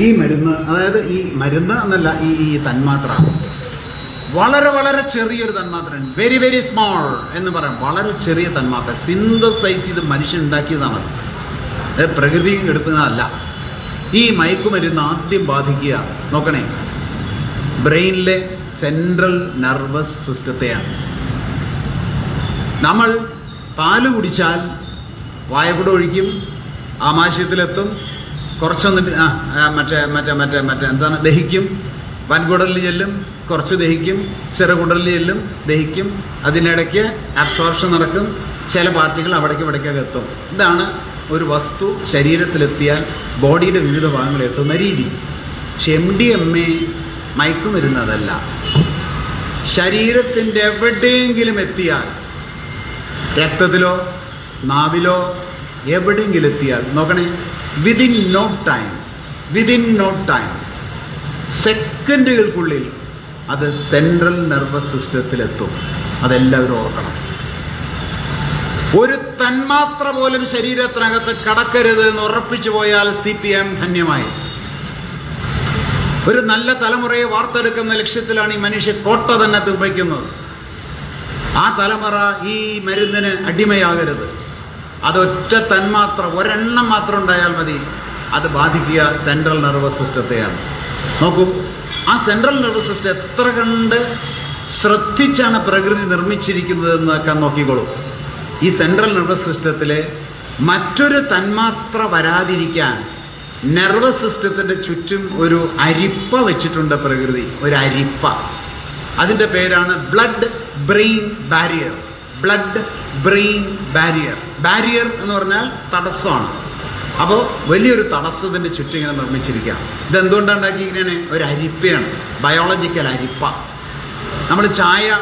ഈ മരുന്ന് അതായത് ഈ മരുന്ന് എന്നല്ല ഈ ഈ തന്മാത്ര. വളരെ വളരെ ചെറിയൊരു തന്മാത്ര വെരി വെരി സ്മോൾ എന്ന് പറയാം. വളരെ ചെറിയ തന്മാത്ര. സിന്തസൈസ് ചെയ്ത് മനുഷ്യൻ ഉണ്ടാക്കിയതാണ് അത് പ്രകൃതി എടുക്കുന്നതല്ല. ഈ മയക്കുമരുന്ന് ആദ്യം ബാധിക്കുക നോക്കണേ. ബ്രെയിനിലെ സെൻട്രൽ നർവസ് സിസ്റ്റത്തെയാണ് നമ്മൾ പാൽ കുടിച്ചാൽ വായക്കൂടെ ഒഴിക്കും ആമാശയത്തിലെത്തും കുറച്ചൊന്നിട്ട് ആ ആ, മറ്റേ മറ്റേ മറ്റേ മറ്റേ എന്താണ്? ദഹിക്കും. വൻകുടലിൽ ചെല്ലും കുറച്ച് ദഹിക്കും. ചെറുകുടലിൽ ചെല്ലും ദഹിക്കും. അതിനിടയ്ക്ക് അബ്സോർപ്ഷൻ നടക്കും. ചില പാർട്ടികൾ അവിടേക്ക് ഇവിടേക്കൊക്കെ എത്തും. ഇതാണ് ഒരു വസ്തു ശരീരത്തിലെത്തിയാൽ ബോഡിയുടെ വിവിധ ഭാഗങ്ങളിൽ എത്തുന്ന രീതി. പക്ഷെ എം ഡി എം എ മയക്കുമരുന്നതല്ല. ശരീരത്തിന്റെ എവിടെയെങ്കിലും എത്തിയാൽ രക്തത്തിലോ നാവിലോ എവിടെയെങ്കിലും എത്തിയാൽ നോക്കണേ. Within no time within no time സെക്കൻഡുകൾക്കുള്ളിൽ അത് സെൻട്രൽ നെർവസ് സിസ്റ്റത്തിലെത്തും അതെല്ലാവരും ഓർക്കണം. ഒരു തന്മാത്ര പോലും ശരീരത്തിനകത്ത് കടക്കരുത് എന്ന് ഉറപ്പിച്ചു പോയാൽ സി പി എം ധന്യമായി. ഒരു നല്ല തലമുറയെ വാർത്തെടുക്കുന്ന ലക്ഷ്യത്തിലാണ് ഈ മനുഷ്യ കോട്ട തന്നെ നിർമ്മിക്കുന്നത്. ആ തലമുറ ഈ മരുന്നിന് അടിമയാകരുത്. അതൊറ്റ തന്മാത്ര ഒരെണ്ണം മാത്രം ഉണ്ടായാൽ മതി. അത് ബാധിക്കുക സെൻട്രൽ നെർവസ് സിസ്റ്റത്തെയാണ് നോക്കൂ ആ സെൻട്രൽ നെർവസ് സിസ്റ്റം എത്ര കണ്ട് ശ്രദ്ധിച്ചാണ് പ്രകൃതി നിർമ്മിച്ചിരിക്കുന്നത് എന്നൊക്കെ നോക്കിക്കോളൂ. ഈ സെൻട്രൽ നെർവസ് സിസ്റ്റത്തിലെ മറ്റൊരു തന്മാത്ര വരാതിരിക്കാൻ നെർവസ് സിസ്റ്റത്തിന്റെ ചുറ്റും ഒരു അരിപ്പ വെച്ചിട്ടുണ്ട് പ്രകൃതി ഒരു അരിപ്പ. അതിന്റെ പേരാണ് blood brain barrier blood brain barrier barrier എന്ന് പറഞ്ഞാൽ തടസ്സമാണ്. അപ്പോൾ വലിയൊരു തടസ്സത്തിന്റെ ചുറ്റും ഇങ്ങനെ നിർമ്മിച്ചിരിക്കുക ഇതെന്തുകൊണ്ടാണ് ഉണ്ടാക്കിയിരിക്കണേ? ഒരു അരിപ്പയാണ്. ബയോളജിക്കൽ അരിപ്പ. നമ്മൾ ചായ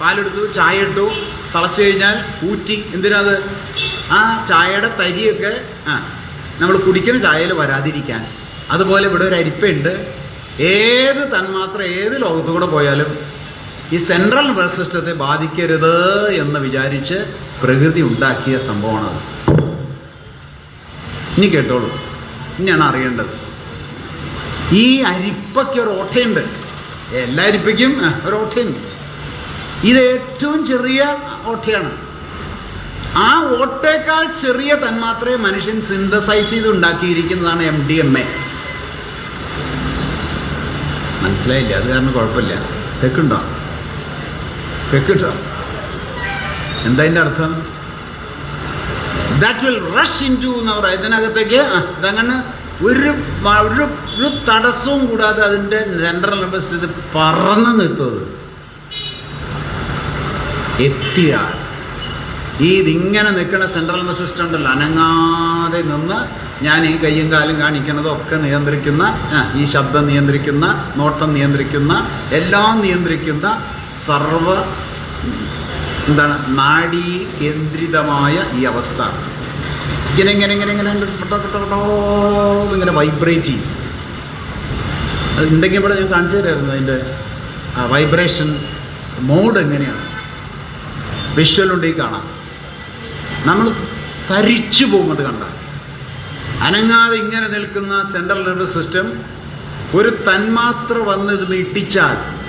പാലെടുത്തു ചായ ഇട്ടു തളച്ചു കഴിഞ്ഞാൽ ഊറ്റി. എന്തിനാത്? ആ ചായയുടെ തരിയൊക്കെ ആ നമ്മൾ കുടിക്കുന്ന ചായയിൽ വരാതിരിക്കാൻ. അതുപോലെ ഇവിടെ ഒരു അരിപ്പയുണ്ട്. ഏത് തന്മാത്ര ഏത് ലോകത്തു കൂടെ പോയാലും ഈ സെൻട്രൽ നെർവസ് സിസ്റ്റത്തെ ബാധിക്കരുത് എന്ന് വിചാരിച്ച് പ്രകൃതി ഉണ്ടാക്കിയ സംഭവമാണ് ഇനി കേട്ടോളൂ. ഇനിയാണ് അറിയേണ്ടത്. ഈ അരിപ്പയ്ക്ക് ഒരു ഓട്ടയുണ്ട്. എല്ലാ അരിപ്പയ്ക്കും ഒരു ഓട്ടയുണ്ട്. ഇത് ഏറ്റവും ചെറിയ ഓട്ടയാണ്. ആ ഓട്ടേക്കാൾ ചെറിയ തന്മാത്രയെ മനുഷ്യൻ സിന്തസൈസ് ചെയ്ത് ഉണ്ടാക്കിയിരിക്കുന്നതാണ് എം ഡി എം എ മനസ്സിലായില്ല? അത് കാരണം കുഴപ്പമില്ല. കേൾക്കുണ്ടോ കേൾക്കുണ്ടോ എന്താ അർത്ഥം? That will rush in to എന്ന് പറയാം ഇതിനകത്തേക്ക് അതങ്ങനെ ഒരു ഒരു ഒരു തടസ്സവും കൂടാതെ അതിന്റെ സെൻട്രൽ നെർവസ് സിസ്റ്റം പറന്ന് നിൽത്തത്. എത്തിയാൽ ഈ ഇതിങ്ങനെ നിൽക്കുന്ന സെൻട്രൽ നർവസ് സിസ്റ്റം ഉണ്ടല്ലോ അനങ്ങാതെ നിന്ന് ഞാൻ ഈ കയ്യും കാലും കാണിക്കുന്നതൊക്കെ നിയന്ത്രിക്കുന്ന ഈ ശബ്ദം നിയന്ത്രിക്കുന്ന നോട്ടം നിയന്ത്രിക്കുന്ന എല്ലാം നിയന്ത്രിക്കുന്ന സർവ എന്താണ് നാഡീ കേന്ദ്രിതമായ ഈ അവസ്ഥ. ഇങ്ങനെ ഇങ്ങനെ ഇങ്ങനെ ഇങ്ങനെ ഇങ്ങനെ വൈബ്രേറ്റ് ചെയ്യും. അത് ഉണ്ടെങ്കിൽ ഇവിടെ ഞാൻ കാണിച്ചു തരായിരുന്നു അതിന്റെ വൈബ്രേഷൻ മോഡ് എങ്ങനെയാണ്. വിഷ്വൽ ഉണ്ടെങ്കിൽ കാണാം. നമ്മൾ തരിച്ചു പോകും അത് കണ്ടാൽ. അനങ്ങാതെ ഇങ്ങനെ നിൽക്കുന്ന സെൻട്രൽ നെർവസ് സിസ്റ്റം ഒരു തന്മാത്ര വന്ന് ഇട്ടിച്ചാൽ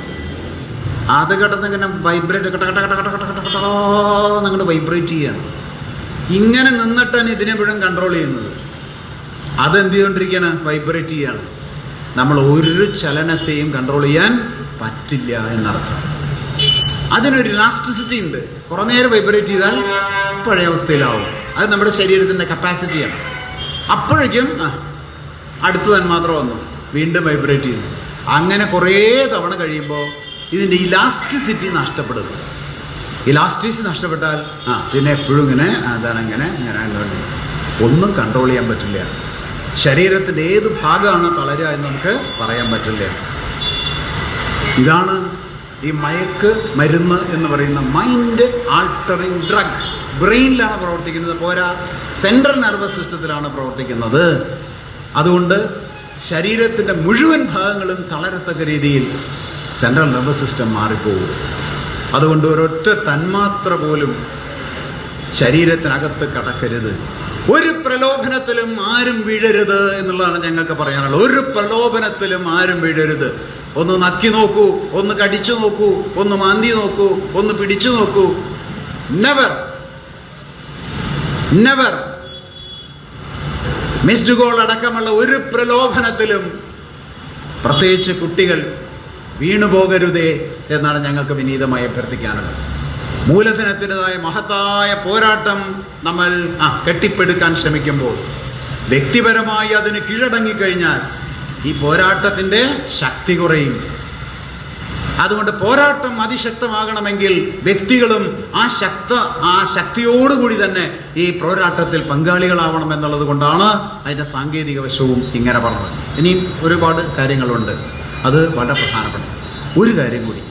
അത് കിടന്ന് ഇങ്ങനെ വൈബ്രേറ്റ് കട്ട കട്ട കട്ട കട്ട കട്ട നിങ്ങൾ വൈബ്രേറ്റ് ചെയ്യാണ്. ഇങ്ങനെ നിന്നിട്ടാണ് ഇതിനെ മുഴുവൻ കൺട്രോൾ ചെയ്യുന്നത്. അതെന്ത് ചെയ്തുകൊണ്ടിരിക്കുകയാണ് വൈബ്രേറ്റ് ചെയ്യാണ്. നമ്മൾ ഒരു ചലനത്തെയും കൺട്രോൾ ചെയ്യാൻ പറ്റില്ല എന്നർത്ഥം. അതിനൊരു ഇലാസ്റ്റിസിറ്റി ഉണ്ട്. കുറേ നേരം വൈബ്രേറ്റ് ചെയ്താൽ പഴയ അവസ്ഥയിലാവും. അത് നമ്മുടെ ശരീരത്തിന്റെ കപ്പാസിറ്റിയാണ് അപ്പോഴേക്കും അടുത്ത തന്മാത്രം വന്നു. വീണ്ടും വൈബ്രേറ്റ് ചെയ്യുന്നു. അങ്ങനെ കുറേ തവണ കഴിയുമ്പോൾ ഇതിന്റെ ഇലാസ്റ്റിസിറ്റി നഷ്ടപ്പെടുന്നു. ഇലാസ്റ്റിസിറ്റി നഷ്ടപ്പെട്ടാൽ ആ പിന്നെ എപ്പോഴും ഇങ്ങനെ അതാണ് ഇങ്ങനെ ഇങ്ങനെ. ഒന്നും കൺട്രോൾ ചെയ്യാൻ പറ്റില്ല. ശരീരത്തിന്റെ ഏത് ഭാഗമാണ് തളരുക എന്ന് നമുക്ക് പറയാൻ പറ്റില്ല. ഇതാണ് ഈ മയക്ക് മരുന്ന് എന്ന് പറയുന്ന മൈൻഡ് ആൾട്ടറിങ് ഡ്രഗ് ബ്രെയിനിലാണ് പ്രവർത്തിക്കുന്നത്. പോരാ സെൻട്രൽ നർവസ് സിസ്റ്റത്തിലാണ് പ്രവർത്തിക്കുന്നത്. അതുകൊണ്ട് ശരീരത്തിന്റെ മുഴുവൻ ഭാഗങ്ങളും തളരത്തക്ക രീതിയിൽ സെൻട്രൽ നെർവസ് സിസ്റ്റം മാറിപ്പോകും. അതുകൊണ്ട് ഒരൊറ്റ തന്മാത്ര പോലും ശരീരത്തിനകത്ത് കടക്കരുത്. ഒരു പ്രലോഭനത്തിലും ആരും വീഴരുത് എന്നുള്ളതാണ് ഞങ്ങൾക്ക് പറയാനുള്ളത്. ഒരു പ്രലോഭനത്തിലും ആരും വീഴരുത്. ഒന്ന് നക്കി നോക്കൂ ഒന്ന് കടിച്ചു നോക്കൂ ഒന്ന് മാന്തി നോക്കൂ ഒന്ന് പിടിച്ചു നോക്കൂ. നെവർ നെവർ മിസ്ഡ് ഗോൾ അടക്കമുള്ള ഒരു പ്രലോഭനത്തിലും പ്രത്യേകിച്ച് കുട്ടികൾ വീണുപോകരുതേ എന്നാണ് ഞങ്ങൾക്ക് വിനീതമായി അഭ്യർത്ഥിക്കാനുള്ളത്. മൂലധനത്തിന്റെതായ മഹത്തായ പോരാട്ടം നമ്മൾ ആ കെട്ടിപ്പടുക്കാൻ ശ്രമിക്കുമ്പോൾ വ്യക്തിപരമായി അതിന് കീഴടങ്ങിക്കഴിഞ്ഞാൽ ഈ പോരാട്ടത്തിന്റെ ശക്തി കുറയും. അതുകൊണ്ട് പോരാട്ടം അതിശക്തമാകണമെങ്കിൽ വ്യക്തികളും ആ ശക്ത ആ ശക്തിയോടുകൂടി തന്നെ ഈ പോരാട്ടത്തിൽ പങ്കാളികളാവണം എന്നുള്ളത് കൊണ്ടാണ് അതിന്റെ സാങ്കേതിക വശവും ഇങ്ങനെ പറഞ്ഞത്. ഇനിയും ഒരുപാട് കാര്യങ്ങളുണ്ട്. അത് വളരെ പ്രധാനപ്പെട്ട ഒരു കാര്യം കൂടി.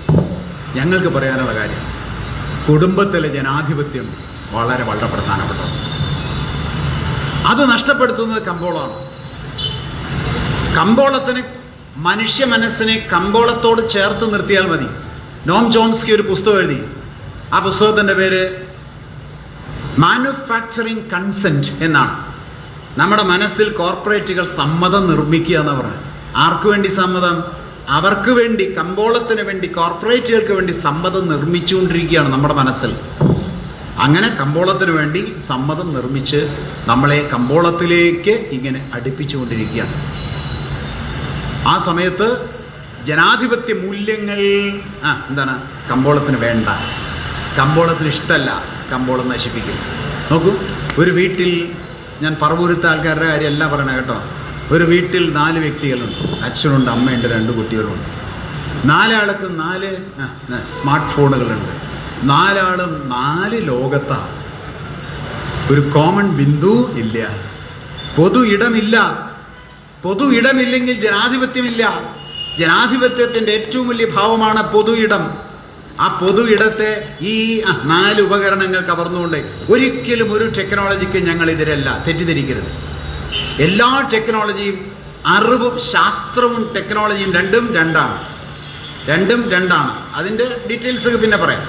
ഞങ്ങൾക്ക് പറയാനുള്ള കാര്യം കുടുംബത്തിലെ ജനാധിപത്യം വളരെ വളരെ പ്രധാനപ്പെട്ടതാണ് അത് നഷ്ടപ്പെടുത്തുന്നത് കമ്പോളമാണ്. കമ്പോളത്തിന് മനുഷ്യ മനസ്സിനെ കമ്പോളത്തോട് ചേർത്ത് നിർത്തിയാൽ മതി. നോം ചോംസ്കി ഒരു പുസ്തകം എഴുതി. ആ പുസ്തകത്തിന്റെ പേര് മാനുഫാക്ചറിങ് കൺസെന്റ് എന്നാണ്. നമ്മുടെ മനസ്സിൽ കോർപ്പറേറ്റുകൾ സമ്മതം നിർമ്മിക്കുക എന്ന് പറഞ്ഞത്. ആർക്കു വേണ്ടി സമ്മതം? അവർക്ക് വേണ്ടി കമ്പോളത്തിന് വേണ്ടി കോർപ്പറേറ്റുകൾക്ക് വേണ്ടി സമ്മതം നിർമ്മിച്ചുകൊണ്ടിരിക്കുകയാണ് നമ്മുടെ മനസ്സിൽ. അങ്ങനെ കമ്പോളത്തിന് വേണ്ടി സമ്മതം നിർമ്മിച്ച് നമ്മളെ കമ്പോളത്തിലേക്ക് ഇങ്ങനെ അടുപ്പിച്ചുകൊണ്ടിരിക്കുകയാണ്. ആ സമയത്ത് ജനാധിപത്യ മൂല്യങ്ങൾ ആ എന്താണ്? കമ്പോളത്തിന് വേണ്ട. കമ്പോളത്തിന് ഇഷ്ടമല്ല കമ്പോളം നശിപ്പിക്കും. നോക്കൂ ഒരു വീട്ടിൽ ഞാൻ പറവൂരത്തെ ആൾക്കാരുടെ കാര്യമല്ല പറയണേ കേട്ടോ. ഒരു വീട്ടിൽ നാല് വ്യക്തികളുണ്ട്. അച്ഛനുണ്ട് അമ്മയുണ്ട് രണ്ട് കുട്ടികളുണ്ട്. നാലാൾക്ക് നാല് സ്മാർട്ട് ഫോണുകളുണ്ട് നാലാളും നാല് ലോകത്താണ് ഒരു കോമൺ ബിന്ദു ഇല്ല. പൊതു ഇടമില്ല. പൊതു ഇടമില്ലെങ്കിൽ ജനാധിപത്യമില്ല. ജനാധിപത്യത്തിന്റെ ഏറ്റവും വലിയ ഭാവമാണ് പൊതു ഇടം. ആ പൊതു ഇടത്തെ ഈ നാല് ഉപകരണങ്ങൾ കവർന്നുകൊണ്ട് ഒരിക്കലും ഒരു ടെക്നോളജിക്ക് ഞങ്ങൾ ഇതിരല്ല തെറ്റിദ്ധരിക്കരുത്. എല്ലാ ടെക്നോളജിയും അറിവും ശാസ്ത്രവും ടെക്നോളജിയും രണ്ടും രണ്ടാണ്. രണ്ടും രണ്ടാണ്. അതിന്റെ ഡീറ്റെയിൽസ് പിന്നെ പറയാം.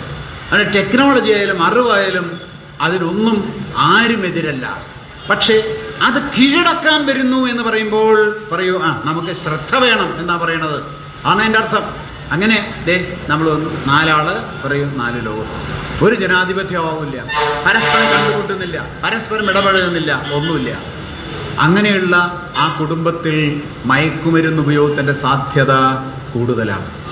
അതിന് ടെക്നോളജി ആയാലും അറിവായാലും അതിനൊന്നും ആരും എതിരല്ല. പക്ഷേ അത് കീഴടക്കാൻ വരുന്നു എന്ന് പറയുമ്പോൾ പറയൂ ആ നമുക്ക് ശ്രദ്ധ വേണം എന്നാ പറയണത്. ആണ് എന്റെ അർത്ഥം? അങ്ങനെ ദേ നമ്മൾ നാലാൾ പറയും നാല് ലോകം. ഒരു ജനാധിപത്യമാവില്ല പരസ്പരം കണ്ടുകൂട്ടുന്നില്ല പരസ്പരം ഇടപഴകുന്നില്ല. ഒന്നുമില്ല. അങ്ങനെയുള്ള ആ കുടുംബത്തിൽ മയക്കുമരുന്ന് ഉപയോഗത്തിന്റെ സാധ്യത കൂടുതലാണ്.